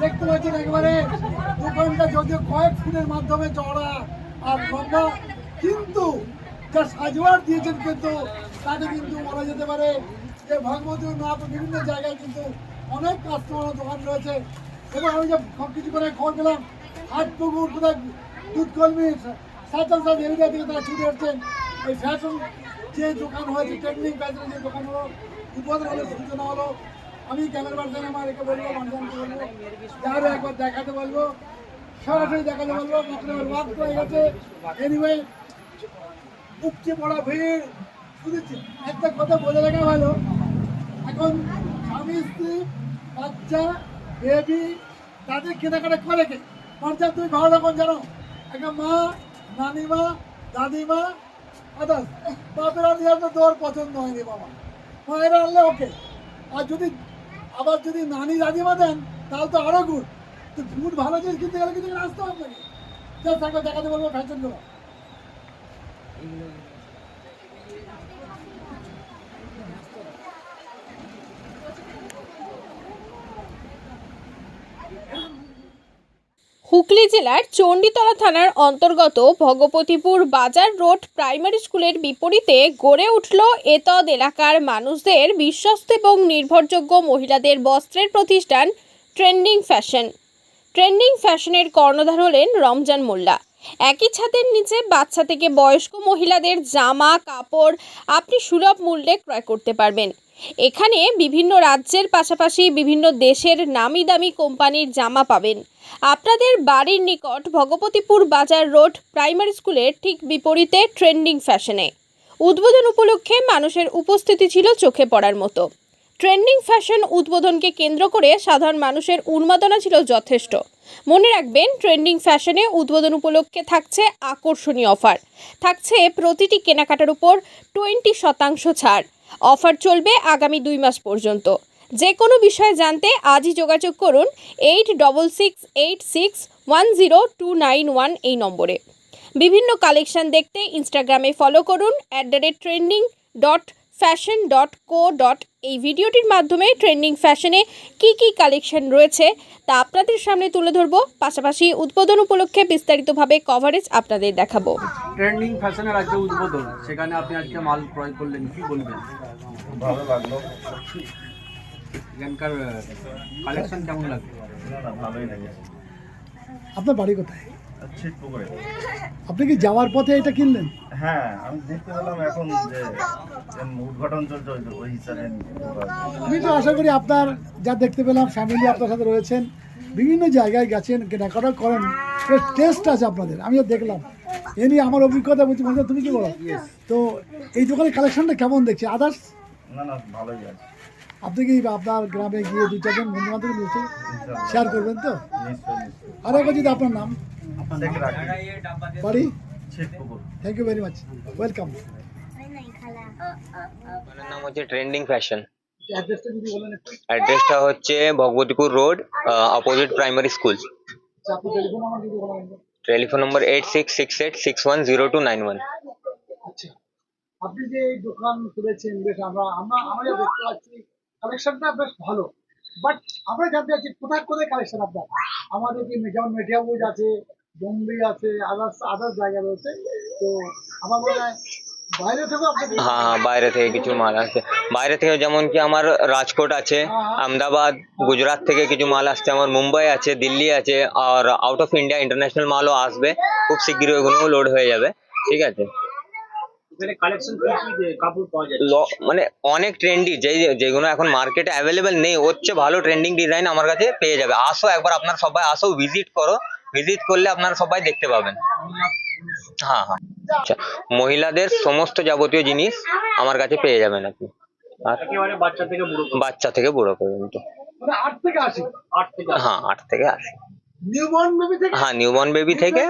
দেখতে পাচ্ছেন একেবারে দোকানটা যদিও কয়েক ফুটের মাধ্যমে চড়া আর লম্বা, কিন্তু যা সাজোয়ার দিয়েছেন কিন্তু তাতে কিন্তু বলা যেতে পারে যে ভগবতী না বিভিন্ন জায়গায় কিন্তু অনেক কাস্টমার দোকান রয়েছে। এবং আমি যে সব কিছু করে খবর পেলাম হাট পুকুর কোথায় দুধ কর্মী সাইকেল সাইড এরিয়া থেকে তারা ছুটে আসছেন। এই ফ্যাশন যে দোকান হয়েছে ট্রেন্ডিং ফ্যাশনের যে দোকান হলো উদ্বোধন সূচনা হলো। আমি ক্যামেরা পার্সন আমার একে বলব, মানুষজনকে বলব যারা একবার দেখাতে বলব, সরাসরি দেখাতে বলব আপনার ওয়াক হয়ে গেছে। এনিওয়ে উপচে পড়া ভিড় শুধু একটা কথা বলে রাখা ভালো। এখন স্বামী, স্ত্রী, বাচ্চা বেবি তাদের কেনাকাটা করে কে? পঞ্চায়েত, তুমি ভালো রকম জানো। একটা মা, নানিমা, দাদিমা আদার্স বাপের তো তোর পছন্দ হয়নি বাবা। মায়েরা আনলে ওকে। আর যদি আবার যদি নানি দাদিমা দেন, তাহলে তো আরও গুড। তো গুড ভালো জিনিস কিনতে গেলে কিছু আসতে হবে নাকি? জাস্ট একবার দেখাতে বলব ফ্যাশনগুলো হুগলি জেলার চণ্ডীতলা থানার অন্তর্গত ভগপতিপুর বাজার রোড প্রাইমারি স্কুলের বিপরীতে গড়ে উঠল এতদ এলাকার মানুষদের বিশ্বস্ত এবং নির্ভরযোগ্য মহিলাদের বস্ত্রের প্রতিষ্ঠান ট্রেন্ডিং ফ্যাশন। ট্রেন্ডিং ফ্যাশনের কর্ণধার হলেন রমজান মোল্লা। একই ছাদের নিচে বাচ্চা থেকে বয়স্ক মহিলাদের জামা, কাপড় আপনি সুলভ মূল্যে ক্রয় করতে পারবেন। এখানে বিভিন্ন রাজ্যের পাশাপাশি বিভিন্ন দেশের নামি দামি কোম্পানির জামা পাবেন। আপনাদের বাড়ির নিকট ভগবতীপুর বাজার রোড প্রাইমারি স্কুলের ঠিক বিপরীতে ট্রেন্ডিং ফ্যাশনে। উদ্বোধন উপলক্ষে মানুষের উপস্থিতি ছিল চোখে পড়ার মতো। ট্রেন্ডিং ফ্যাশন উদ্বোধনকে কেন্দ্র করে সাধারণ মানুষের উন্মাদনা ছিল যথেষ্ট। মনে রাখবেন, ট্রেন্ডিং ফ্যাশনে উদ্বোধন উপলক্ষে থাকছে আকর্ষণীয় অফার। থাকছে প্রতিটি কেনাকাটার উপর টোয়েন্টি শতাংশ ছাড়। অফার চলবে আগামী দুই মাস পর্যন্ত। যে কোনো বিষয়ে জানতে আজই যোগাযোগ করুন eight double six eight six one zero two nine one এই নম্বরে। বিভিন্ন কালেকশন দেখতে ইনস্টাগ্রামে ফলো করুন at the rate trending dot fashion dot co dot এই ভিডিওটির মাধ্যমে ট্রেন্ডিং ফ্যাশনে কি কি কালেকশন রয়েছে তা আপনাদের সামনে তুলে ধরবো। পাশাপাশি উদ্বোধন উপলক্ষে বিস্তারিতভাবে কভারেজ আপনাদের দেখাবো। ট্রেন্ডিং ফ্যাশনের আজকে উদ্বোধন সেখানে আপনি আজকে মাল ক্রয় করলেন কি বলবেন? ভালো লাগল। এখানকার কালেকশন কেমন লাগবে না না ভালোই লাগে আপনার বাড়ি কোথায়? ছিট পুকুরে আপনি কি যাওয়ার পথে এটা কিনলেন? হ্যাঁ আমি দেখতে পেলাম এখন যে উদ্ঘাটন চলছে ওই- হিসাবে আমি তো আশা করি আপনার যা দেখতে পেলাম ফ্যামিলি আপনার সাথে রয়েছেন বিভিন্ন জায়গায় গেছেন কেনাকাটা করেন টেস্ট আছে আপনাদের আমিও দেখলাম। এ নিয়ে আমার অভিজ্ঞতা বলছি মনে তুমি কি বলো? তো এই দোকানের কালেকশনটা কেমন দেখছি? আদার্স না না ভালোই আছে। আপনি কি আপনার গ্রামে গিয়ে দু চারজন বন্ধু বান্ধব শেয়ার করবেন তো? আর একবার যদি আপনার নাম। পুকুর thank you very much welcome আমার নাম হচ্ছে ট্রেন্ডিং ফ্যাশন অ্যাড্রেসটা হচ্ছে Bhagabatipur road opposite primary school telephone number eight six six eight six one zero two nine one আচ্ছা আপনি যে এই দোকান খুলেছেন বেশ আমরা আমরা আমরা যা দেখতে পাচ্ছি কালেকশনটা বেশ ভালো। বাট আমরা জানতে চাচ্ছি কোথায় কোথায় কালেকশন আপনার? আমাদের কি যেমন মেটিয়াবুজ আছে বোম্বে আছে আদার্স আদার্স জায়গা রয়েছে। তো আমার মনে হয় হ্যাঁ হ্যাঁ বাইরে থেকে কিছু মাল আসছে। বাইরে থেকে যেমন কি আমার রাজকোট আছে আহমেদাবাদ গুজরাট থেকে কিছু মাল আসছে আমার মুম্বাই আছে দিল্লি আছে আর আউট অফ ইন্ডিয়া ইন্টারন্যাশনাল মালও আসবে। খুব শীঘ্রই ওগুলোও লোড হয়ে যাবে ঠিক আছে? মানে অনেক ট্রেন্ডি যে যেগুলো এখন মার্কেটে অ্যাভেলেবেল নেই ওর চেয়ে ভালো ট্রেন্ডিং ডিজাইন আমার কাছে পেয়ে যাবে। আসো একবার আপনার সবাই আসো ভিজিট করো। ভিজিট করলে আপনারা সবাই দেখতে পাবেন। হ্যাঁ হ্যাঁ। আচ্ছা মহিলাদের সমস্ত যাবতীয় জিনিস আমার কাছে পেয়ে যাবেন আপনি। আর বাচ্চা থেকে বুড়ো পর্যন্ত। বাচ্চা থেকে বুড়ো পর্যন্ত। মানে আট থেকে আসি হ্যাঁ আট থেকে আশি। নিউবর্ন বেবি থেকে? হ্যাঁ নিউবর্ন বেবি থেকে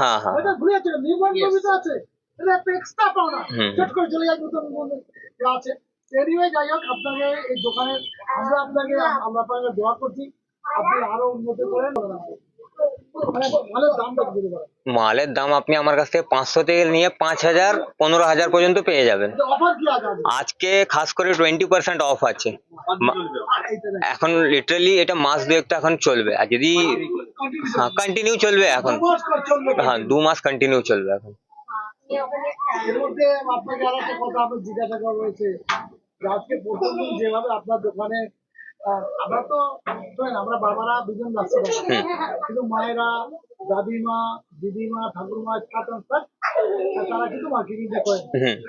হ্যাঁ হ্যাঁ। ওটা ভুলে যাচ্ছে নিউবর্ন বেবি তো আছে। এটা একটা এক্সট্রা পাওনা। হুম। চট করে চলে যায় নতুন নতুন যা আছে। এনিওয়ে যাই হোক আপনাকে এই আমরা আপনাকে আমরা আপনাকে দোয়া করছি। আপনি আরও উন্নতি করেন। মালের দাম আপনি আমার কাছ থেকে পাঁচশো থেকে নিয়ে পাঁচ হাজার, পনেরো হাজার পর্যন্ত পেয়ে যাবেন আজকে? খাস করে টোয়েন্টি পার্সেন্ট অফ আছে। এখন লিটারালি এটা মাস দুয়েক তো এখন চলবে আর যদি হ্যাঁ কন্টিনিউ চলবে এখন হ্যাঁ দু মাস কন্টিনিউ চলবে এখন আপনাকে আর একটা কথা জিজ্ঞাসা করা রয়েছে আজকে প্রথম যেভাবে আপনার দোকানে আমরা তো শোনেন আমরা বাবারা দুজন যাচ্ছি কিন্তু মায়েরা দাদিমা দিদিমা ঠাকুরমা ছাত্র তারা কিন্তু মার্কেটিং করে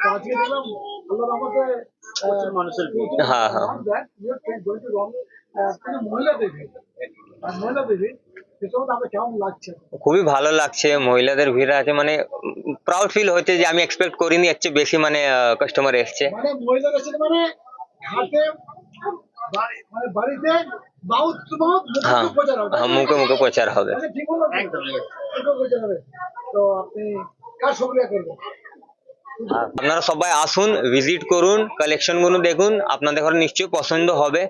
আজকে দেখলাম আল্লাহর রহমতে মানুষের হ্যাঁ, হ্যাঁ। লাগছে? খুবই ভালো লাগছে মহিলাদের ভিড় আছে মানে প্রাউড ফিল হচ্ছে যে আমি এক্সপেক্ট করিনি এর চেয়ে বেশি মানে কাস্টমার এসছে। মানে মহিলাদের মানে ঘাটে মুখে হ্যাঁ মুখে মুখে প্রচার হবে। মানে মুখে প্রচার হবে। তো আপনি কার শুক্রিয়া করবেন? আপনারা সবাই আসুন ভিজিট করুন কালেকশনগুলো দেখুন আপনাদের ঘরে নিশ্চয়ই পছন্দ হবে।